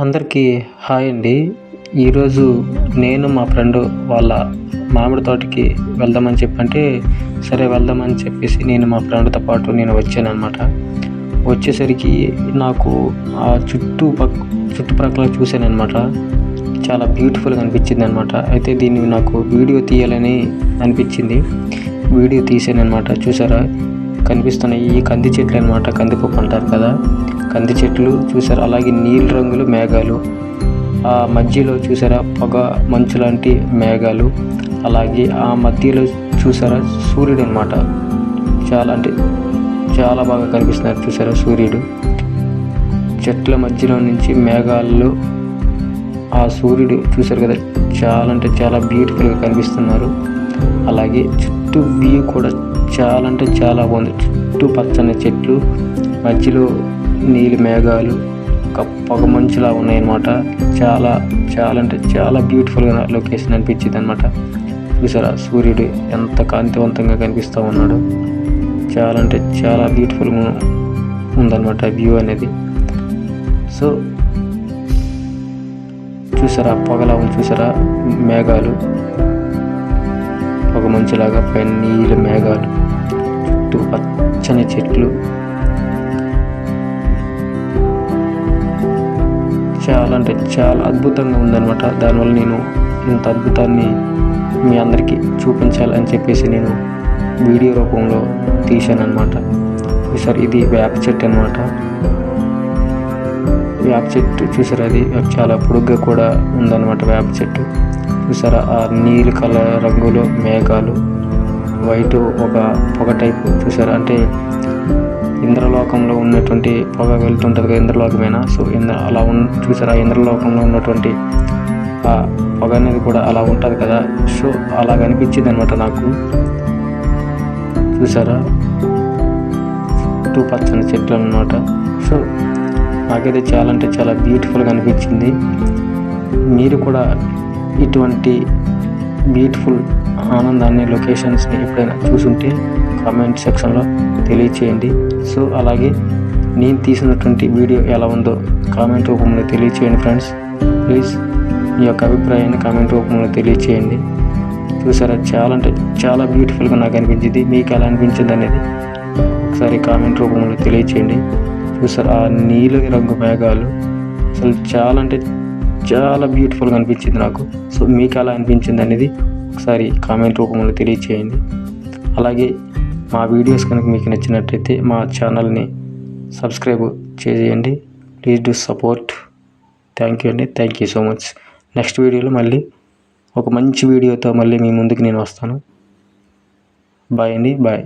అందరికీ హాయ్ అండి. ఈరోజు నేను మా ఫ్రెండ్ వాళ్ళ మామిడి తోటకి వెళ్దామని చెప్పంటే సరే వెళ్దామని చెప్పేసి నేను మా ఫ్రెండ్తో పాటు నేను వచ్చాను అనమాట వచ్చేసరికి నాకు ఆ చుట్టూ పక్ చుట్టుప్రక్కల చూశాను అనమాట చాలా బ్యూటిఫుల్గా అనిపించింది అనమాట అయితే దీన్ని నాకు వీడియో తీయాలని అనిపించింది. వీడియో తీసాను అనమాట చూసారా? కనిపిస్తున్న ఈ కంది చెట్లు అనమాట కందిపప్పు అంటారు కదా. కంది చెట్లు చూసారు అలాగే నీలి రంగులు మేఘాలు. ఆ మధ్యలో చూసారా పొగ మంచు లాంటి మేఘాలు. అలాగే ఆ మధ్యలో చూసారా సూర్యుడు అనమాట చాలా అంటే చాలా బాగా కనిపిస్తున్నారు చూసారా సూర్యుడు. చెట్ల మధ్యలో నుంచి మేఘాల్లో ఆ సూర్యుడు చూసారు కదా చాలా అంటే చాలా బ్యూటిఫుల్గా కనిపిస్తున్నారు. అలాగే చుట్టూ వ్యూ కూడా చాలా అంటే చాలా బాగుంది. చుట్టూ పచ్చని చెట్లు మధ్యలో నీలి మేఘాలు ఒక పొగ మంచులా ఉన్నాయన్నమాట. చాలా చాలా అంటే చాలా బ్యూటిఫుల్గా లొకేషన్ అనిపించింది అనమాట చూసారా? సూర్యుడు ఎంత కాంతివంతంగా కనిపిస్తూ ఉన్నాడు. చాలా అంటే చాలా బ్యూటిఫుల్గా ఉందన్నమాట వ్యూ అనేది. సో చూసారా? పొగలా ఉంది చూసారా? మేఘాలు. పొగ మంచులాగా పైన నీళ్ళ మేఘాలు. చుట్టూ పచ్చని చెట్లు. చాలా అంటే చాలా అద్భుతంగా ఉందన్నమాట. దానివల్ల నేను ఇంత అద్భుతాన్ని మీ అందరికీ చూపించాలని చెప్పేసి నేను వీడియో రూపంలో తీశాను అనమాట సార్ ఇది వేప చెట్టు అనమాట వేప చెట్టు చూసారు అది చాలా పొడుగ్గా కూడా ఉందన్నమాట వేప చెట్టు. చూసారా? ఆ నీలి కలర్ రంగులో మేఘాలు వైట్ ఒక పొగ టైపు. చూసారా? అంటే ఇంద్రలోకంలో ఉన్నటువంటి పొగ వెళ్తుంటుంది కదా ఇంద్రలోకమేనా? సో ఇంద్ర అలా ఉన్ చూసారా? ఇంద్రలోకంలో ఉన్నటువంటి ఆ పొగ అనేది కూడా అలా ఉంటుంది కదా. సో అలా కనిపించింది అనమాట నాకు. చూసారా? చుట్టూ పచ్చని చెట్లు అనమాట సో నాకైతే చాలా అంటే చాలా బ్యూటిఫుల్గా అనిపించింది. మీరు కూడా ఇటువంటి బ్యూటిఫుల్ ఆనందాన్ని లొకేషన్స్ని ఎప్పుడైనా చూసుంటే కామెంట్ సెక్షన్లో తెలియచేయండి. సో అలాగే నేను తీసినటువంటి వీడియో ఎలా ఉందో కామెంట్ రూపంలో తెలియచేయండి ఫ్రెండ్స్ ప్లీజ్ మీ యొక్క అభిప్రాయాన్ని కామెంట్ రూపంలో తెలియచేయండి. చూసారా చాలా అంటే చాలా బ్యూటిఫుల్గా నాకు అనిపించింది. మీకు ఎలా అనిపించింది అనేది ఒకసారి కామెంట్ రూపంలో తెలియచేయండి. చూసారు ఆ నీలి రంగు మేఘాలు అసలు చాలా అంటే చాలా బ్యూటిఫుల్గా అనిపించింది నాకు. సో మీకు ఎలా అనిపించింది అనేది ఒకసారి కామెంట్ రూపంలో తెలియచేయండి. అలాగే మా వీడియోస్ కనుక మీకు నచ్చినట్టయితే మా ఛానల్ని సబ్స్క్రైబ్ చేయండి please do support thank you అండి. Thank you so much next వీడియోలో మళ్ళీ ఒక మంచి వీడియోతో మళ్ళీ మీ ముందుకు నేను వస్తాను. బాయ్ అండి. బాయ్